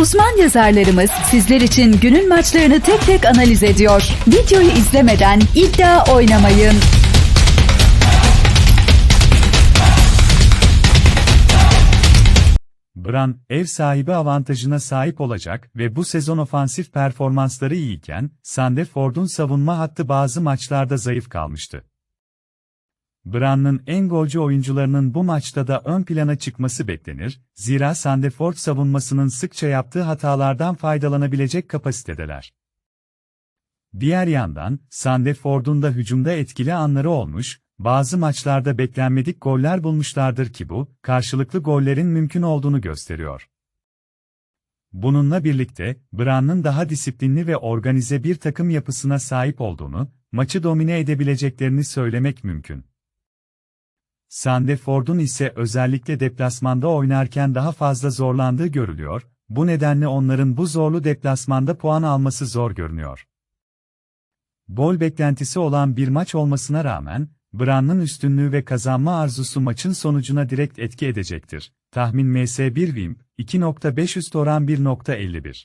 Uzman yazarlarımız sizler için günün maçlarını tek tek analiz ediyor. Videoyu izlemeden iddia oynamayın. Bran, ev sahibi avantajına sahip olacak ve bu sezon ofansif performansları iyiyken, Sandeford'un savunma hattı bazı maçlarda zayıf kalmıştı. Bran'ın en golcü oyuncularının bu maçta da ön plana çıkması beklenir, zira Sandeford savunmasının sıkça yaptığı hatalardan faydalanabilecek kapasitedeler. Diğer yandan, Sandeford'un da hücumda etkili anları olmuş, bazı maçlarda beklenmedik goller bulmuşlardır ki bu, karşılıklı gollerin mümkün olduğunu gösteriyor. Bununla birlikte, Bran'ın daha disiplinli ve organize bir takım yapısına sahip olduğunu, maçı domine edebileceklerini söylemek mümkün. Sandeford'un ise özellikle deplasmanda oynarken daha fazla zorlandığı görülüyor, bu nedenle onların bu zorlu deplasmanda puan alması zor görünüyor. Gol beklentisi olan bir maç olmasına rağmen, Bran'ın üstünlüğü ve kazanma arzusu maçın sonucuna direkt etki edecektir. Tahmin MS1 Wim, 2.5 üst oran 1.51.